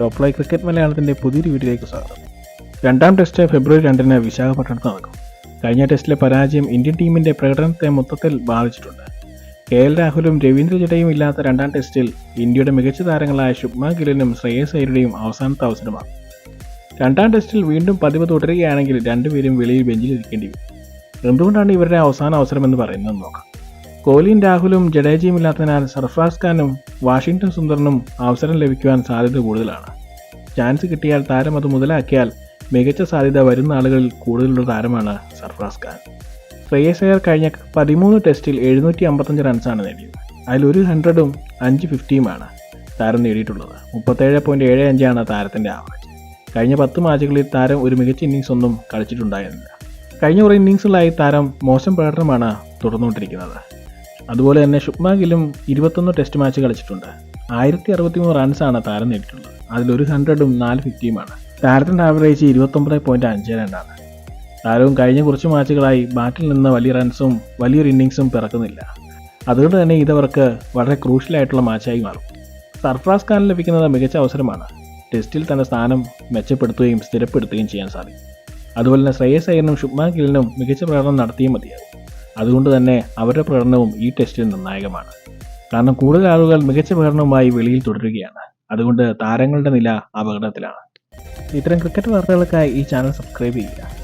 Top ലൈ cricket മലയാളത്തിന്റെ പുതിയൊരു വീഡിയോയിലേക്ക് സ്വാഗതം. രണ്ടാം ടെസ്റ്റ് ഫെബ്രുവരി രണ്ടിന് വിശാഖപട്ടണത്ത് നടക്കും. കഴിഞ്ഞ ടെസ്റ്റിലെ പരാജയം ഇന്ത്യൻ ടീമിന്റെ പ്രകടനത്തെ മൊത്തത്തിൽ ബാധിച്ചിട്ടുണ്ട്. കെ എൽ രാഹുലും രവീന്ദ്ര ജഡയും ഇല്ലാത്ത രണ്ടാം ടെസ്റ്റിൽ ഇന്ത്യയുടെ മികച്ച താരങ്ങളായ ശുഭ്മ ഗില്ലിനും ശ്രേയസ് അയ്യരുടെയും അവസാനത്തെ അവസരമാണ്. രണ്ടാം ടെസ്റ്റിൽ വീണ്ടും പതിവ് തുടരുകയാണെങ്കിൽ രണ്ടുപേരും വെളിയിൽ ബെഞ്ചിലിരിക്കേണ്ടി വരും. എന്തുകൊണ്ടാണ് ഇവരുടെ അവസാന അവസരമെന്ന് പറയുന്നത് നോക്കാം. കോഹ്ലിയും രാഹുലും ജഡേജയും ഇല്ലാത്തതിനാൽ സർഫാസ് ഖാനും വാഷിംഗ്ടൺ സുന്ദറിനും അവസരം ലഭിക്കുവാൻ സാധ്യത കൂടുതലാണ്. ചാൻസ് കിട്ടിയാൽ താരം അത് മുതലാക്കിയാൽ മികച്ച സാധ്യത വരുന്ന ആളുകളിൽ കൂടുതലുള്ള താരമാണ് സർഫാസ് ഖാൻ. ശ്രേയസ് അയ്യർ കഴിഞ്ഞ പതിമൂന്ന് ടെസ്റ്റിൽ എഴുന്നൂറ്റി അമ്പത്തഞ്ച് റൺസാണ് നേടിയത്. അതിൽ ഒരു ഹൺഡ്രഡും അഞ്ച് ഫിഫ്റ്റിയുമാണ് താരം നേടിയിട്ടുള്ളത്. മുപ്പത്തേഴ് പോയിന്റ് ഏഴ് അഞ്ചാണ് താരത്തിന്റെ ആവറേജ്. കഴിഞ്ഞ പത്ത് മാച്ചുകളിൽ താരം ഒരു മികച്ച ഇന്നിങ്സ് ഒന്നും കളിച്ചിട്ടുണ്ടായിരുന്നില്ല. കഴിഞ്ഞ കുറേ ഇന്നിങ്സുകളായി താരം മോശം പ്രകടനമാണ് തുടർന്നുകൊണ്ടിരിക്കുന്നത്. അതുപോലെ തന്നെ ശുഭ്മാ ഗില്ലും ഇരുപത്തൊന്ന് ടെസ്റ്റ് മാച്ച് കളിച്ചിട്ടുണ്ട്. ആയിരത്തി അറുപത്തിമൂന്ന് റൺസാണ് താരം നേടിയിട്ടുള്ളത്. അതിലൊരു ഹൺഡ്രഡും നാല് ഫിഫ്റ്റിയുമാണ് താരത്തിന്റെ ആവറേജ് ഇരുപത്തൊമ്പത് പോയിന്റ് അഞ്ച് രണ്ടാണ് താരവും കഴിഞ്ഞ കുറച്ച് മാച്ചുകളായി ബാറ്റിൽ നിന്ന് വലിയ റൺസും വലിയൊരു ഇന്നിങ്സും പിറക്കുന്നില്ല. അതുകൊണ്ട് തന്നെ ഇതവർക്ക് വളരെ ക്രൂഷ്യലായിട്ടുള്ള മാച്ചായി മാറും. സർഫ്രാസ് ഖാൻ ലഭിക്കുന്നത് മികച്ച അവസരമാണ്. ടെസ്റ്റിൽ തന്റെ സ്ഥാനം മെച്ചപ്പെടുത്തുകയും സ്ഥിരപ്പെടുത്തുകയും ചെയ്യാൻ സാധിക്കും. അതുപോലെ തന്നെ ശ്രേയസ് അയ്യറിനും ശുഭ്മാൻ ഗില്ലിനും മികച്ച പ്രകടനം നടത്തിയേ മതിയാകും. അതുകൊണ്ട് തന്നെ അവരുടെ പ്രകടനവും ഈ ടെസ്റ്റിൽ നിർണായകമാണ്. കാരണം കൂടുതൽ ആളുകൾ മികച്ച പ്രകടനവുമായി വെളിയിൽ തുടരുകയാണ്. അതുകൊണ്ട് താരങ്ങളുടെ നില അപകടത്തിലാണ്. ഇത്തരം ക്രിക്കറ്റ് വാർത്തകൾക്കായി ഈ ചാനൽ സബ്സ്ക്രൈബ് ചെയ്യുക.